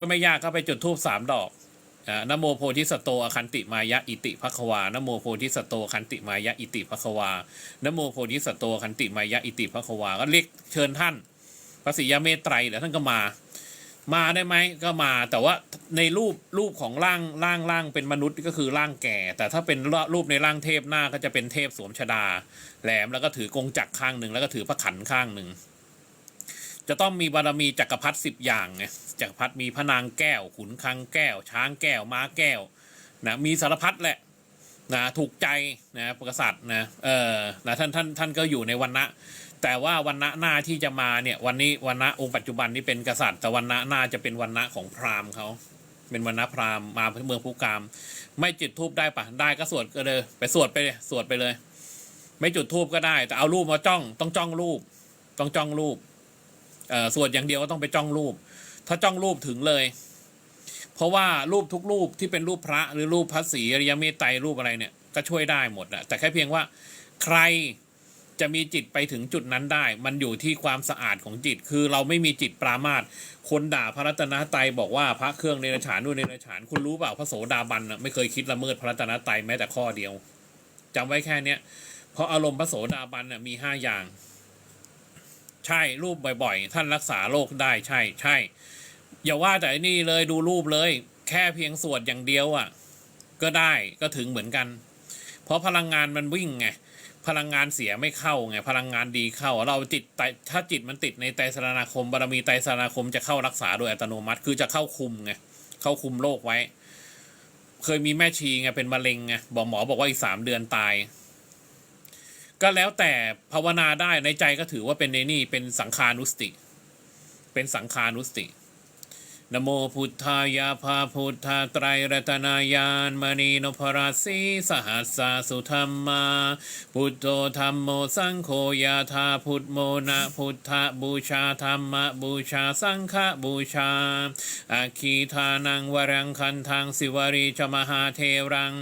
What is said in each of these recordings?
ก็ไม่ยากก็ไปจุดทูบสามดอกอ่านโมโพธิสตโตอคันติมายะอิติภควานโมโพธิสตโตคันติมายะอิติภควานโมโพธิสตโตคันติมายะอิติภควา ก็เรียกเชิญท่านพระศรียาเมตไตรเดี๋ยวท่านก็มา มาได้ไหมก็มา แต่ว่าในรูปรูปของร่างร่างร่างเป็นมนุษย์ก็คือร่างแก่ แต่ถ้าเป็นรูปในร่างเทพหน้าก็จะเป็นเทพสวมชดาแหลมแล้วก็ถือกงจักรข้างหนึ่งแล้วก็ถือพระขันข้างหนึ่ง จะต้องมีบารมีจักรพรรดิสิบอย่างไงจักรพรรดิมีพระนางแก้ว ขุนคังแก้ว ช้างแก้ว ม้าแก้วนะมีสารพัดแหละนะถูกใจนะกษัตริย์นะเออนะท่านท่านท่านก็อยู่ในวันนะแต่ว่าวันนะหน้าที่จะมาเนี่ยวันนี้วันนะองค์ปัจจุบันนี้เป็นกษัตริย์ แต่วันนะหน้าจะเป็นวันนะของพราหมณ์เขาเป็นวันนะพราหมณ์มาเมืองภูกาม ไม่จุดทูบได้ปะได้ก็สวดก็เลยไปสวดไปเลยสวดไปเลย ไม่จุดทูบก็ได้ แต่เอารูปมาจ้องต้องจ้องรูป ต้องจ้องรูป เอ่อสวดอย่างเดียวก็ต้องไปจ้องรูป ถ้าจ้องรูปถึงเลย เพราะว่ารูปทุกรูปที่เป็นรูปพระหรือรูปพระศรีอริยเมตไตรรูปอะไรเนี่ยก็ช่วยได้หมดอะแต่แค่เพียงว่าใครจะมีจิตไปถึงจุดนั้นได้ มันอยู่ที่ความสะอาดของจิต คือเราไม่มีจิตปรามาสคนด่าพระรัตนตรัยบอกว่าพระเครื่องในฉานนู่นในฉานคุณรู้เปล่าพระโสดาบันไม่เคยคิดละเมิดพระรัตนตรัยแม้แต่ข้อเดียวจำไว้แค่เนี้ยเพราะอารมณ์พระโสดาบันน่ะมีห้าอย่าง ใช่รูปบ่อยๆ ท่านรักษาโรคได้ใช่ใช่อย่าว่าแต่นี่เลยดูรูปเลย แค่เพียงสวดอย่างเดียวอะ่ะ ก็ได้ก็ถึงเหมือนกัน เพราะพลังงานมันวิ่งไงพลังงานเสียไม่เข้าไงพลังงานดีเข้า เราจิตไตถ้าจิตมันติดในไตรสรณาคมบารมีไตรสรณาคมจะเข้ารักษาโดยอัตโนมัติ คือจะเข้าคุมไงเข้าคุมโรคไว้ เคยมีแม่ชีไงเป็นมะเร็งไงบอกหมอบอกว่าอีกสามเดือนตาย ก็แล้วแต่ภาวนาได้ในใจก็ถือว่าเป็นในนี่เป็นสังขานุสติ เป็นสังขานุสติ นโมพุทธายาภาพุทธาไตรรัตนายานมณีนพราสีสหัสสาสุธรรมา พุทโธธรรมโมสังโฆยาธาพุทโมนะพุทธบูชาธรรมบูชาสังฆบูชาอาคีทานังวรังคันทางสิวรีจมหาเทรัง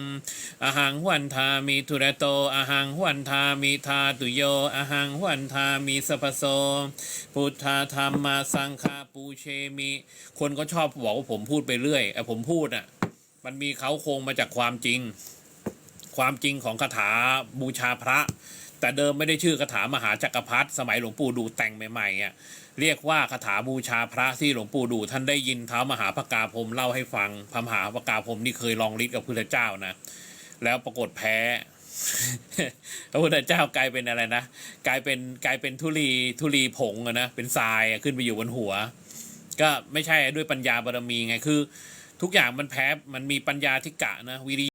อหังวันทามิทุระโตอหังวันทามิทาตุโยอหังวันทามิสพโส พุทธาธรรมาสังฆาปูเชมิคนก็ชอบบอกว่าผมพูดไปเรื่อยไอ้ผมพูดอะ มันมีเขาโครงมาจากความจริง ความจริงของคาถาบูชาพระ แต่เดิมไม่ได้ชื่อคาถามหาจักรพรรดิสมัยหลวงปู่ดูแต่งใหม่ๆอะเรียกว่าคาถาบูชาพระที่หลวงปู่ดูท่านได้ยินเท้ามหาพกาพรมเล่าให้ฟังพระมหาพกาพรมนี่เคยลองฤทธิ์กับพุทธเจ้านะ แล้วปรากฏแพ้พระพุทธเจ้ากลายเป็นอะไรนะ กลายเป็นกลายเป็นทุลีทุลีผงอะนะเป็นทรายขึ้นไปอยู่บนหัว ก็ไม่ใช่ด้วยปัญญาบารมีไงคือ ทุกอย่างมันแพ้มันมีปัญญาทิกะนะวิริ